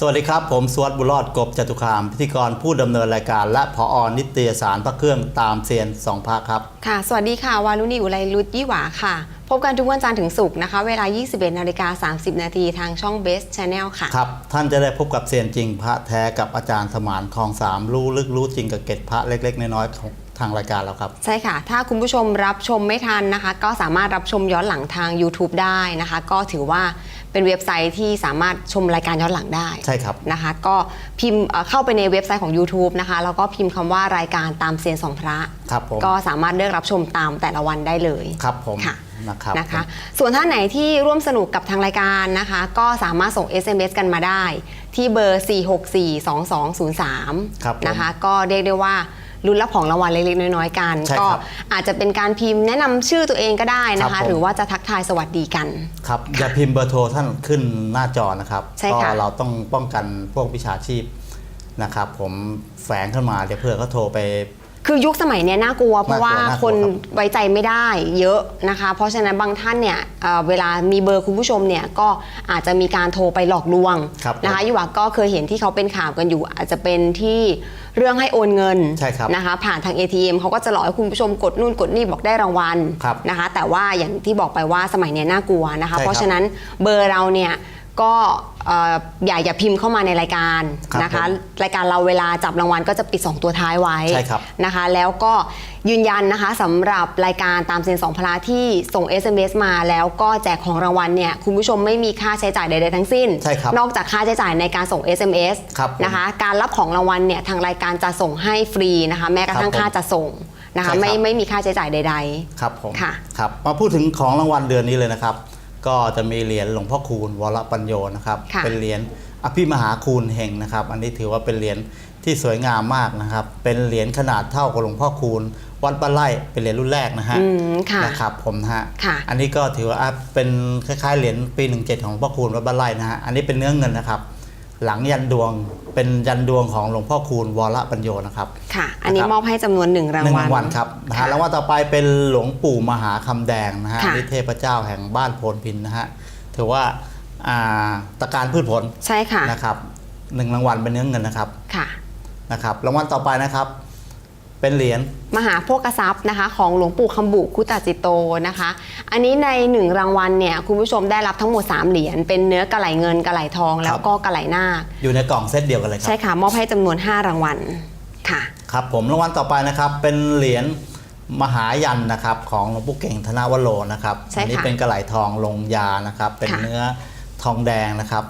สวัสดีครับ ผมสวัสดิ์บุญรอดกบจตุคาม พิธีกรผู้ดำเนินรายการ และผอนิตยสารพระเครื่องตามเซียนสองภาคครับ ค่ะ สวัสดีค่ะ วารุณีอุไรรุตยี่หวาค่ะ พบกันทุกวันจันทร์ถึงศุกร์นะคะ เวลา 21นาฬิกา30 นาทีทางช่อง Best Channel ค่ะ ครับ ท่านจะได้พบกับเซียนจริงพระแท้กับอาจารย์สมานคลองสามรู้ลึกรู้จริงกับเกตพระเล็ก ๆ น้อยๆของทางรายการเราครับ ใช่ค่ะ ถ้าคุณผู้ชมรับชมไม่ทันนะคะ ก็สามารถรับชมย้อนหลังทาง YouTube ได้นะคะ ก็ถือว่า เป็นเว็บไซต์ที่สามารถชมรายการย้อนหลังได้ใช่ครับ นะคะ ก็พิมพ์เอ่อเข้าไปในเว็บไซต์ของ YouTube นะคะ แล้วก็พิมพ์คำว่ารายการตามเซียนสองพระ ครับผม ก็สามารถเลือกรับชมตามแต่ละวันได้เลย ครับผมค่ะ นะครับนะคะ ส่วนท่านไหนที่ร่วมสนุกกับทางรายการนะคะ ก็สามารถส่ง SMS กันมาได้ ที่เบอร์ 4642203 ครับผม นะคะ ก็เรียกได้ว่า ลุ้นรับของรางวัลเล็กๆน้อยๆกัน ใช่ก็ครับอาจจะเป็นการพิมพ์แนะนำชื่อตัวเองก็ได้นะครัคะ บผม หรือว่าจะทักทายสวัสดีกัน ครับอย่าพิมพ์เบอร์โทรท่านขึ้นหน้าจอนะครับใช่ก็ค่ะ เราต้องป้องกันพวกวิชาชีพนะครับ ผมแฝงขึ้นมาเดี๋ยวเพื่อเขาโทรไป คือยุคสมัยเนี้ยน่ากลัว เพราะว่าน่ากลัวน่ากลัวคนครับ ไว้ใจไม่ได้เยอะนะคะ เพราะฉะนั้นบางท่านเนี่ยเอ่อเวลามีเบอร์คุณผู้ชมเนี่ยก็อาจจะมีการโทรไปหลอกลวงครับนะคะยุวาก็เคยเห็นที่เขาเป็นข่าวกันอยู่ อาจจะเป็นที่เรื่องให้โอนเงินใช่ครับนะคะ ผ่านทาง ATM เขาก็จะหลอกให้คุณผู้ชมกดนู่นกดนี่บอกได้รางวัลครับนะคะ แต่ว่าอย่างที่บอกไปว่าสมัยเนี้ยน่ากลัวนะคะ ใช่ครับ เพราะฉะนั้นเบอร์เราเนี่ย ก็เอ่ออย่าอย่าพิมพ์เข้ามาในรายการครับนะคะผมรายการเราเวลาจับรางวัลก็จะปิด 2 ตัวท้ายไว้ใช่ครับ นะคะ แล้วก็ยืนยันนะคะสำหรับรายการตามเซียนสองพลาที่ส่ง SMS มาแล้วก็แจกของรางวัลเนี่ยคุณผู้ชมไม่มีค่าใช้จ่ายใดๆทั้งสิ้น ใช่ครับนอกจากค่าใช้จ่ายในการส่ง SMS ครับผมนะคะ การรับของรางวัลเนี่ยทางรายการจะส่งให้ฟรีนะคะ แม้กระทั่งครับผมค่าจะส่งนะคะ ใช่ครับ ไม่ไม่มีค่าใช้จ่ายใด ครับผมค่ะ ครับมาพูดถึงของรางวัลเดือนนี้เลยนะครับ ก็จะมีเหรียญหลวงพ่อคูณวรปัญโยนะครับ ค่ะ เป็นเหรียญอภิมหาคูณเฮงนะครับ อันนี้ถือว่าเป็นเหรียญที่สวยงามมากนะครับ เป็นเหรียญขนาดเท่ากับหลวงพ่อคูณวัดบ้านไร่เป็นเหรียญรุ่นแรกนะฮะๆอืมค่ะ นะครับผมนะฮะค่ะ อันนี้ก็ถือว่าเป็นคล้ายๆเหรียญปี 17 ของหลวงพ่อคูณวัดบ้านไร่นะฮะอันนี้เป็นเนื้อเงินนะครับ หลังยันดวงเป็นยันดวงของหลวงพ่อคูณวรปัญโยนะครับค่ะ อันนี้นะครับมอบให้จำนวนหนึ่งรางหนึ่งวัลรางวัลครับนะฮะค่ะรางวัลต่อไปเป็นหลวงปู่มหาคำแดงนะฮะค่ะนิเทพเจ้าแห่งบ้านโพนพินนะฮะถือว่าอ่าตะการพืชผลใช่ค่ะนะครับหนึ่งรางวัลเป็นเนื้อเงินนะครับค่ะนะครับรางวัลต่อไปนะครับ เป็นเหรียญมหาโภคทรัพย์นะคะของหลวงปู่คำบุคุตจิโตนะคะ อันนี้ในหนึ่งรางวัลเนี่ยคุณผู้ชมได้รับทั้งหมด 3 เหรียญเป็นเนื้อกระไหลเงินกระไหลทอง แล้วก็กระไหลนาคอยู่ในกล่องเซตเดียวกันเลยครัใช่บค่ะ มอบให้จำนวน 5 รางวัลค่ะ ครับผมรางวัลต่อไปนะครับ เป็นเหรียญมหายันนะครับของหลวงปู่เก่งธนวโรนะครับใช่ค่ะนี้เป็นกระไหลทองลงยานะครับ เป็นค่ะ เนื้อทองแดงนะครับ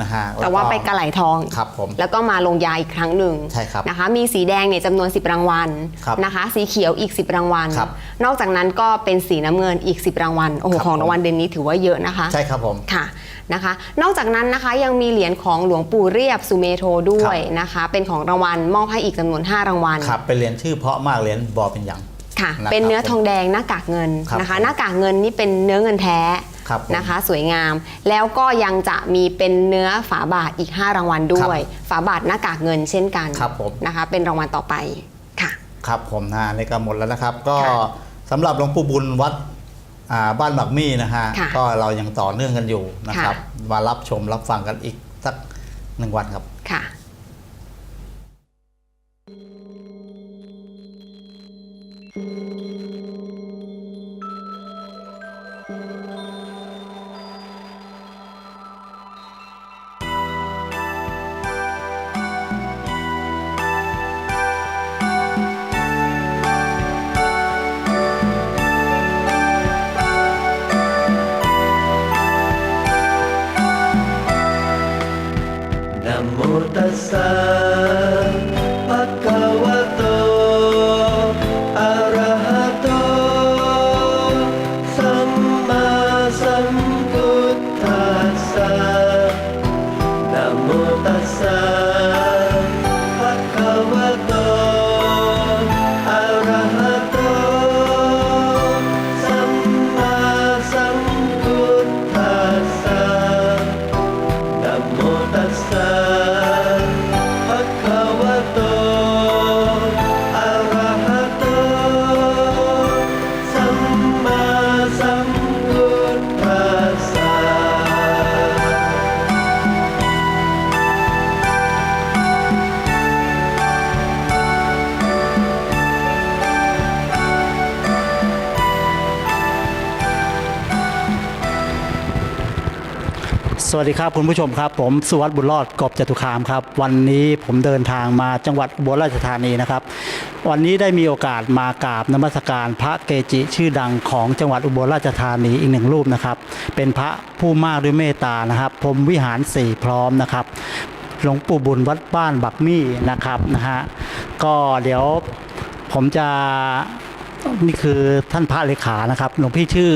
นะฮะแต่ว่าไปกระไหลทองครับผมแล้วก็มาลงยาอีกครั้งหนึ่งใช่ครับนะคะ มีสีแดงเนี่ยจำนวน 10 รางวัลครับนะคะ สีเขียวอีก 10 รางวัลครับนอกจากนั้นก็เป็นสีน้ำเงินอีก 10 รางวัลโอ้โหครับของรางวัลผมเดือนนี้ถือว่าเยอะนะคะ ใช่ครับผมค่ะนะคะ นอกจากนั้นนะคะยังมีเหรียญของหลวงปู่เรียบสุเมโทด้วยนะคะ เป็นของรางวัลมอบให้อีกจำนวน 5 รางวัลครับเป็นเหรียญชื่อเพราะมากเหรียญบอเป็นอย่างค่ะนะครับเป็นเนื้อทองแดงหน้ากากเงินครับนะคะผมหน้ากากเงินนี่เป็นเนื้อเงินแท้ ครับผมนะคะ สวยงาม แล้วก็ยังจะมีเป็นเนื้อฝาบาทอีก 5 รางวัลด้วย ฝาบาทหน้ากากเงินเช่นกันครับผม นะคะ เป็นรางวัลต่อไปค่ะ ครับผมนะในก็หมดแล้วนะครับ ก็ค่ะสำหรับหลวงปู่บุญวัดอ่าบ้านหมักมี่นะฮะค่ะก็เรายังต่อเนื่องกันอยู่นะครับ ค่ะ มารับชมรับฟังกันอีกสักหนึ่งวันครับ ค่ะนะ วัสดีครับคุณผู้ชมครับ ผมสุวัสดิ์บุญรอดกบจตุคามครับ วันนี้ผมเดินทางมาจังหวัดอุบลราชธานีนะครับ วันนี้ได้มีโอกาสมากราบนมัสการพระเกจิชื่อดังของจังหวัดอุบลราชธานีอีกหนึ่งรูปนะครับ เป็นพระผู้มากด้วยเมตตานะครับพรหมวิหารสี่พร้อมนะครับหลวงปู่บุญวัดบ้านบักมี่นะครับนะฮะก็เดี๋ยวผมจะนี่คือท่านพระเลขานะครับหลวงพี่ชื่อ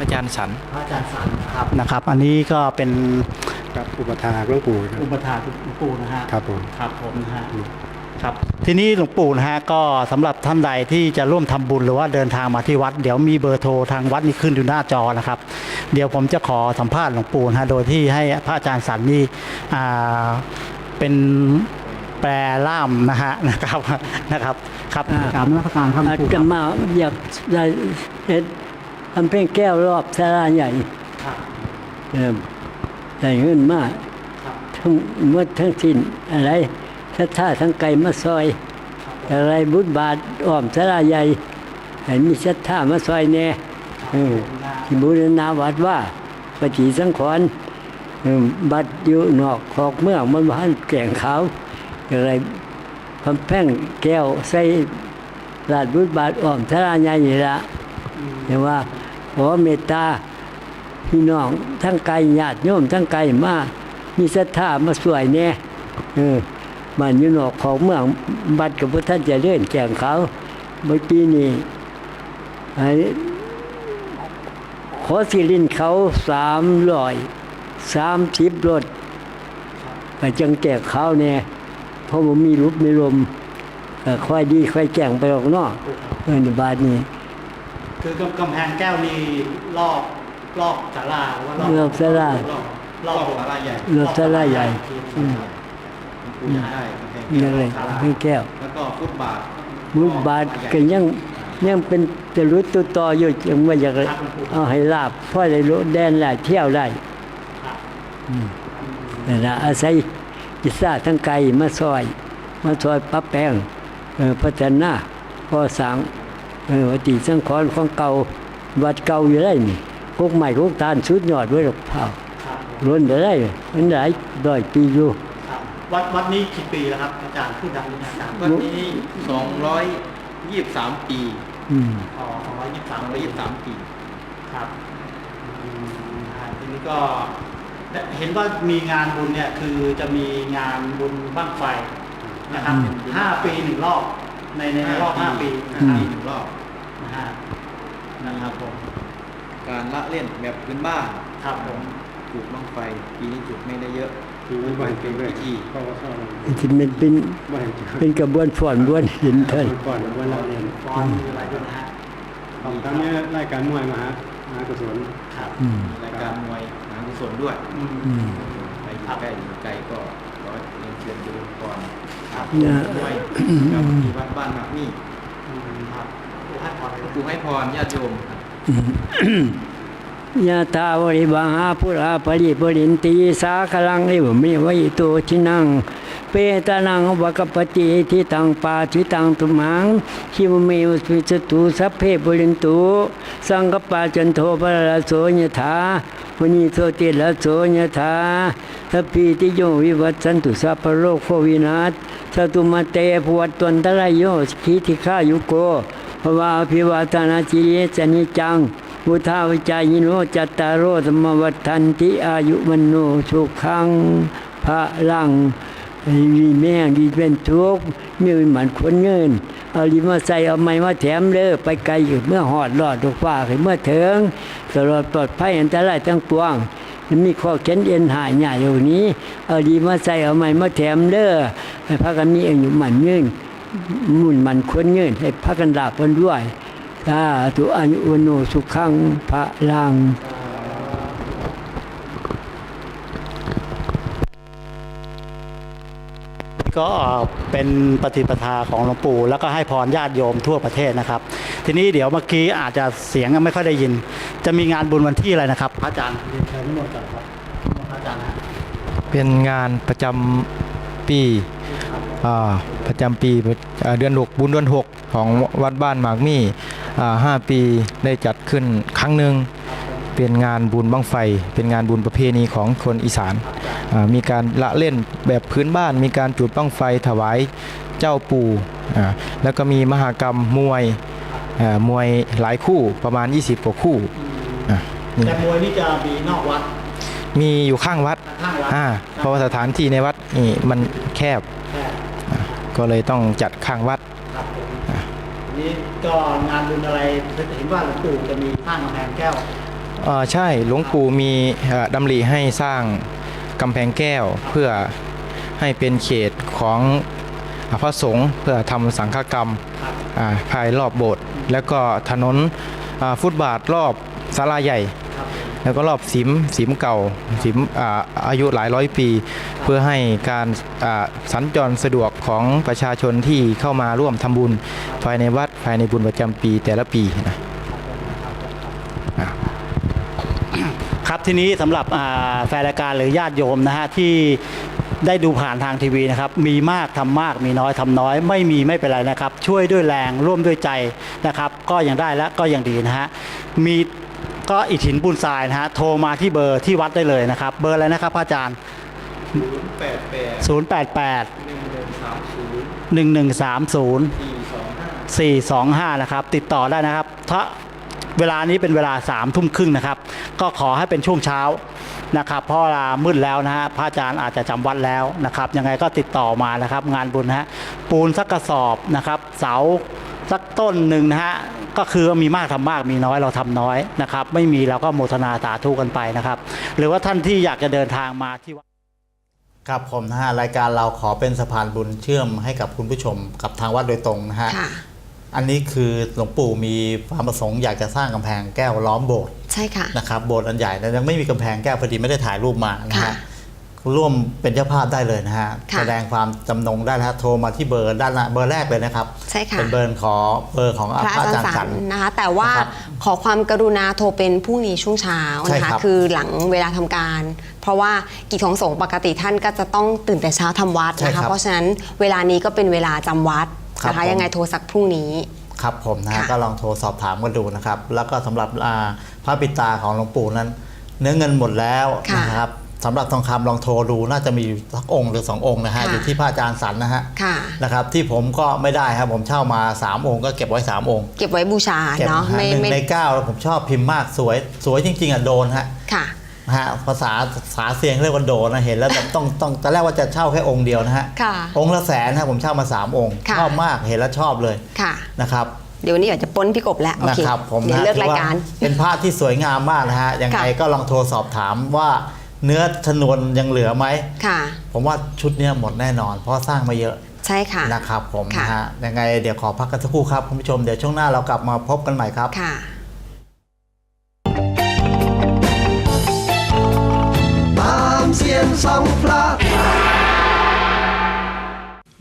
อาจารย์สันพระอาจารย์สัน นะครับนะครับ อันนี้ก็เป็นครับอุปถากหลวงปู่ครับอุปถาหลวงปู่นะฮะครับผม ครับผมนะฮะครับทีนี้หลวงปู่นะฮะก็สำหรับท่านใดที่จะร่วมทำบุญหรือว่าเดินทางมาที่วัด เดี๋ยวมีเบอร์โทรทางวัดนี่ขึ้นอยู่หน้าจอนะครับ เดี๋ยวผมจะขอสัมภาษณ์หลวงปู่นะฮะโดยที่ให้พระอาจารย์สันนี่อ่าเป็นแปลล่ามนะฮะนะครับนะครับครับกราบนมัสการครับหลวอางปู่ตมาอยากได้เฮ็ดทำเพลงแก้วรอบสาราใหญ่ ครับเอิ่มได้เงินมากครับทั้งหมดทั้งสิ้นอะไรถ้าท่าทั้งไก่มาซอย อะไรบุญบาทอ้อมสาราใหญ่ให้มีศรัทธามาซอยแน่เออที่บูรณาวัดว่าปฏิสังขรณ์เอิ่มบัดอยู่นอกขอกเมืองมันบ้านแก่งขาวอะไรคำแพงแก้วใส่ลาดบุญบาทอ้อมสาราใหญ่นี่ละแต่ว่าขอเมตตา พี่น้องทั้งไกลญาติโยมทั้งไกลมามีศรัทธามาสวยแน่เออบ้านอยู่นอกของเมืองบัดกับพระท่านจะเลื่อนแจงเขาเมื่อปีนี้ไอ้ขอสิรินเขาสามร้อยสามสิบรถไปจังแจกเขาแน่เพราะผมมีรูปมีลมค่อยดีค่อยแจ้งไปออกนอกเออในบาทนี้ คือกำกำแพงแก้วนี่รอบ รอบศาลาหรือว่ารอบรอบศาลารอบรอบศาลาใหญ่รอบศาลาใหญ่อืมปูยาได้กำแพงแก้นั่วนเลยให้แก้ว แล้วก็ฟุตบาทมุดบาทก็ยังยังเป็นจะรู้ตัวต่ออยู่ยังว่าอยากเอาให้ลาบพ่อได้รู้แดนได้เที่ยวได้อืมนั่นละอาศัยอิสระทั้งไกลมาซอย มาซอยปรับแปลงเออพัฒนาพ่อสังเออวัติสังขรณ์ของเก่าวัดเก่าอยู่ได้นี่ พวกใหม่พวกตาลสุดยอดไว้หรอกเผาครับผมล้นไปได้มันหลายร้อยปีอยู่ครับวัดวัดนี้กี่ปีแล้วครับอาจารย์พูดดังนิดนะอาจารย์วันนี้223ปีอืมอ๋อสองร้อยยี่สิบสามปี223ปีครับอืมอ่าทีนี้ก็เห็นว่ามีงานบุญเนี่ยคือจะมีงานบุญบ้างไฟนะครับอืมห้าปีหนึ่งรอบในในรอบห้าปีนะห้าครับปีหนึ่งรอบนะฮะนะครับผม การละเล่นแบบพื้นบ้านครับผมจุดบ้างไฟปีนี้จุดไม่ได้เยอะปีนี้บ้านเป็นด้วยพิธีเพราะว่าเข้ามาที่มันเป็นบ้านจะเป็นกระบวนฝ่อนบวนหินเทินก่อนวันเราเรียนฟอนต์คืออะไรด้วยนะฮะทำทั้งนี้รายการมวยมาฮะมหากุศลครับอืมรายการมวยหางกุศลด้วยอืมอืมใครอยู่ใกล้อยู่ไกลก็ขอเรียนเชิญดูก่อนครับนะด้วยกับที่วัดบ้านมักนี่อืมครับโอ้ให้พรเลยครูให้พรญาติโยมครับ ยะตาวริบังหาปุราปริปุรินตีสาคลังเอวมิไวิโตชินัง เปตานังวกปฏิทิตังปาทิตังตุมังคิวเมวสวิจตุสัพเพปุรินตุสังกปาจันโทปะระโสยถามุนีโสติละโสยถาสัพพิติโยวิวัตสันตุสัพพโลกโควินาศสตุมาเตภวัตวันตรายโยขีธิฆายุโก ภวาภิวาตนาจิเยจนิจังพุทธาวิจายโนจัตตารโรธรรมวัฏันติอายุวันโนสุขังพระลังมีแม่งดีเป็นทุกข์มีหมันคนเงินเอาลิมาใส่เอาไม้มาแถมเด้อไปไกลอยู่เมื่อหอดรอดดอกฟ้าเมื่อถึงตลอดปลอดภัยอันตรายทั้งปวงมีข้อเข็นเอ็นหายใหญ่อยู่นี้เอาดีมาใส่เอาไม้มาแถมเด้อให้พระกันมีอายุหมันเงิน มุนมันคนเงินให้พระกันดาบกันด้วยสาธุอายุวโนสุขังพระลังก็เป็นปฏิปทาของหลวงปู่ แล้วก็ให้พรญาติโยมทั่วประเทศนะครับ ทีนี้เดี๋ยวเมื่อกี้อาจจะเสียงไม่ค่อยได้ยิน จะมีงานบุญวันที่อะไรนะครับพระอาจารย์เรียนเชิญนิมนต์ก่อนครับพระอาจารย์ฮะเป็นงานประจำปีอ่า ประจำปีอ่าเดือนหกบุญเดือนหกของวัดบ้านหมากมี่อ่าห้าปีได้จัดขึ้นครั้งหนึ่งปีเป็นงานบุญบั้งไฟ เป็นงานบุญประเพณีของคนอีสานอ่ามีการละเล่นแบบพื้นบ้าน มีการจุดบั้งไฟถวายเจ้าปู่อ่าแล้วก็มีมหกรรมมวยอ่ามวยหลายคู่ประมาณ 20กว่าคู่อ่านี่แต่มวยนี่จะมีนอกวัด มีอยู่ข้างวัดข้างวัดอ่าเพราะว่าสถานที่ในวัดนี่มันแคบแค่ ก็เลยต้องจัดข้างวัดครับผมอันนี้ก็งานบุญอะไรเห็นว่าหลวงปู่จะมีสร้างกำแพงแก้วเอ่อใช่หลวงปู่มีเอ่อดำริให้สร้างกำแพงแก้วเพื่อให้เป็นเขตของอ่าพระสงฆ์เพื่อทำสังฆกรรม ครับ อ่าภายรอบโบสถ์แล้วก็ถนนอ่าฟุตบาทรอบศาลาใหญ่ครับ แล้วก็รอบสิมสิมเก่าสิมอาอายุหลายร้อยปี เพื่อให้การอ่าสัญจรสะดวกของประชาชนที่เข้ามาร่วมทำบุญภายในวัดภายในบุญประจำปีแต่ละปีนะครับทีนี้สำหรับอ่าแฟนรายการหรือญาติโยมนะฮะที่ได้ดูผ่านทางทีวีนะครับ มีมากทำมาก มีน้อยทำน้อย ไม่มีไม่เป็นไรนะครับ ช่วยด้วยแรงร่วมด้วยใจนะครับ ก็ยังได้และก็ยังดีนะฮะมี ก็อิฐหินปูนทรายนะฮะโทรมาที่เบอร์ที่วัดได้เลยนะครับ เบอร์อะไรนะครับพระอาจารย์88 088 1130 1130 425 425 นะครับ ติดต่อได้นะครับถ้าเวลานี้เป็นเวลา3ามทุ่มครึ่งนะครับ ก็ขอให้เป็นช่วงเช้านะครับเพราะเวลามืดแล้วนะฮะพระอาจารย์อาจจะจำวัดแล้วนะครับ ยังไงก็ติดต่อมานะครับ งานบุญนะฮะปูนสักกระสอบนะครับ เสา สักต้นหนึ่งนะฮะก็คือมีมากทำมากมีน้อยเราทำน้อยนะครับ ไม่มีเราก็โมทนาสาธุกันไปนะครับ หรือว่าท่านที่อยากจะเดินทางมาที่วัดครับผมนะฮะรายการเราขอเป็นสะพานบุญเชื่อมให้กับคุณผู้ชมกับทางวัดโดยตรงนะฮะค่ะอันนี้คือหลวงปู่มีความประสงค์อยากจะสร้างกำแพงแก้วล้อมโบสถ์ใช่ค่ะนะครับโบสถ์อันใหญ่แต่ยังไม่มีกำแพงแก้วพอดีไม่ได้ถ่ายรูปมานะค่ะฮะ ร่วมเป็นเจ้าภาพได้เลยนะฮะค่ะแสดงความจำนงได้นะฮะโทรมาที่เบอร์ด้านหน้าเบอร์แรกเลยนะครับใช่ค่ะ เป็นเบอร์ขอเบอร์ของพระอาจารย์สัสันนนะคะแต่ว่านะครับขอความกรุณาโทรเป็นพรุ่งนี้ช่วงเช้าใช่นะคะครับคือหลังเวลาทำการ เพราะว่ากิจของสงฆ์ปกติท่านก็จะต้องตื่นแต่เช้าทำวัดใช่นะครัคะบเพราะฉะนั้นเวลานี้ก็เป็นเวลาจำวัดครับนะคะผม ยังไงโทรสักพรุ่งนี้ ครับผมนะฮะค่ะ ก็ลองโทรสอบถามกันดูนะครับ แล้วก็สำหรับอ่าพระปิดตาของหลวงปู่นั้น เนื้อเงินหมดแล้วค่ะนะครับ สำหรับทองคำลองโทรดูน่าจะมีอยู่สักองค์หรือสององค์นะฮะ ค่ะ อยู่ที่พระอาจารย์สันนะฮะค่ะ นะครับ ที่ผมก็ไม่ได้ครับผมเช่ามาสามองค์ก็เก็บไว้สามองค์ เก็บไว้บูชาเก็บเนาะฮะไม่หนึ่งไม่ในเก้าแล้วผมชอบพิมพ์มากสวย สวยจริง ๆอะโดนฮะค่ะนะฮะภาษาภาษาเสียงเรียกว่าโดนนะเห็นแล้วแบบต้องต้องตอนแรกว่าจะเช่าแค่องค์เดียวนะฮะค่ะองค์ละแสนฮะผมเช่ามาสามองค์ค่ะ ชอบมากเห็นแล้วชอบเลยค่ะ นะครับ เดี๋ยววันนี้เดี๋ยวจะปล้นพี่กบแล้วโอนะเคครับผมเดี๋ยวนะเลิกถือรายว่าการเป็นภาพที่สวยงามมากนะฮะยังไงค่ะก็ลองโทรสอบถามว่า เนื้อชนวนยังเหลือไหมค่ะ ผมว่าชุดเนี้ยหมดแน่นอน เพราะสร้างมาเยอะใช่ค่ะ นะครับผมค่ะ นะฮะยังไงเดี๋ยวขอพักกันสักครู่ครับคุณผู้ชมเดี๋ยวช่วงหน้าเรากลับมาพบกันใหม่ครับ ค่ะ ตามเสียงสองพระ